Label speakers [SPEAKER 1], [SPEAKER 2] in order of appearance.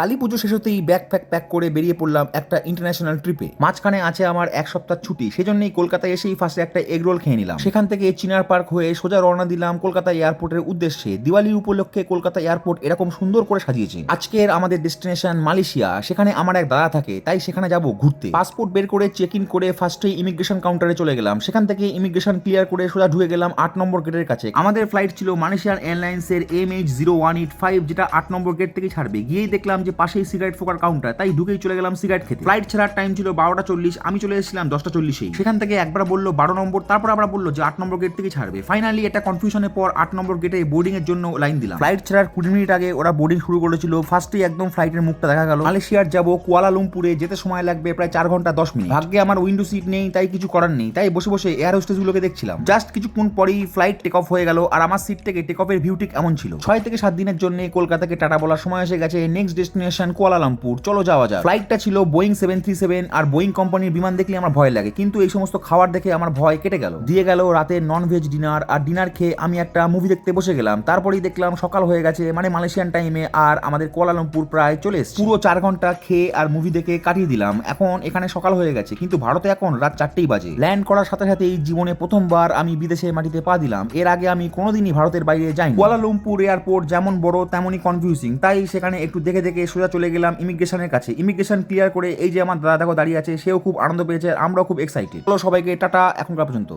[SPEAKER 1] কালী পুজো শেষ হতেই bag pack pack করে বেরিয়ে পড়লাম একটা ইন্টারন্যাশনাল ট্রিপে মাঝখানে আছে আমার এক সপ্তাহ ছুটি, সেজন্যই কলকাতায় এসেই ফার্স্টে একটা এগ রোল খেয়ে নিলাম। সেখান থেকে চিনার পার্ক হয়ে সোজা রওনা দিলাম কলকাতা এয়ারপোর্টের উদ্দেশ্যে। দিওয়ালি উপলক্ষে কলকাতা এয়ারপোর্ট এরকম সুন্দর করে সাজিয়েছে। আজকের আমাদের ডেস্টিনেশন মালয়েশিয়া, সেখানে আমার এক দাদা থাকে, তাই সেখানে যাব ঘুরতে। পাসপোর্ট বের করে চেক ইন করে ফার্স্টে ইমিগ্রেশন কাউন্টারে চলে গেলাম। সেখান থেকে ইমিগ্রেশন ক্লিয়ার করে সোজা ঢুকে গেলাম আট নম্বর গেটের কাছে। আমাদের ফ্লাইট ছিল মালয়েশিয়ান এয়ারলাইন্সের M H zero one eight five যেটা আট নম্বর গেট থেকে ছাড়বে। গিয়েই দেখলাম যে পাশেই সিগারেট ফোকার কাউন্টার তাই ঢুকেই চলে গেলাম সিগারেট খেতে। ফ্লাইট ছাড়ার টাইম ছিল বারোটা চল্লিশ, আমি চলে এসেছিলাম দশটা চল্লিশেই। সেখান থেকে একবার বলল বারো নম্বর, তারপর আবার বলল যে আট নম্বর গেট থেকে ছাড়বে। ফাইনালি এটা কনফিউশনের পর আট নম্বর গেটে বোর্ডিং এর জন্য লাইন দিলাম। ফ্লাইট ছাড়ার কুড়ি মিনিট আগে ওরা বোর্ডিং শুরু করেছিল। ফার্স্টেই একদম ফ্লাইটের মুখটা দেখা গেল। মালয়েশিয়ার যাব কুয়ালালুমপুরে, যেতে সময় লাগবে প্রায় চার ঘণ্টা দশ মিনিট ভাগ্যে আমার উইন্ডো সিট নেই, তাই কিছু করার নেই। তাই বসে বসে এয়ার হোস্টেস গুলোকে দেখছিলাম। জাস্ট কিছুক্ষণ পরেই ফ্লাইট টেক অফ হয়ে গেল, আর আমার সিট থেকে টেক অফের ভিউ ঠিক এমন ছিল। ছয় থেকে সাত দিনের জন্য কলকাতাকে টাটা বলার সময় এসে গেছে। Next Kuala Lumpur. চলো যাওয়া যায় ফ্লাইটটা ছিল বোয়িং সেভেন থ্রি সেভেন আর বোয়িং কোম্পানির বিমান দেখলে আমার ভয় লাগে। কিন্তু এই সমস্ত খাবার দেখে আমার ভয় কেটে গেল। দিয়ে গেল রাতে নন ভেজ ডিনার আর ডিনার খেয়ে আমি একটা মুভি দেখতে বসে গেলাম। তারপরেই দেখলাম সকাল হয়ে গেছে মানে মালয়েশিয়ান টাইমে আর আমাদের কুয়ালালামপুর প্রায় চলে এসেছে। পুরো চার ঘণ্টা খেয়ে আর মুভি দেখে কাটিয়ে দিলাম। এখন এখানে সকাল হয়ে গেছে, কিন্তু ভারতে এখন রাত চারটেই বাজে। ল্যান্ড করার সাথে সাথেই জীবনে প্রথমবার আমি বিদেশে মাটিতে পা দিলাম। এর আগে আমি কোনোদিনই ভারতের বাইরে যাইনি। কুয়ালালুমপুর এয়ারপোর্ট যেমন বড়, তেমনই কনফিউজিং তাই সেখানে একটু দেখে দেখে সোজা চলে গেলাম ইমিগ্রেশনের কাছে। ইমিগ্রেশন ক্লিয়ার করে এই যে আমার দাদা দেখো দাঁড়িয়ে আছে, সেও খুব আনন্দ পেয়েছে আমরাও খুব এক্সাইটেড সবাইকে টাটা, এখনকার পর্যন্ত।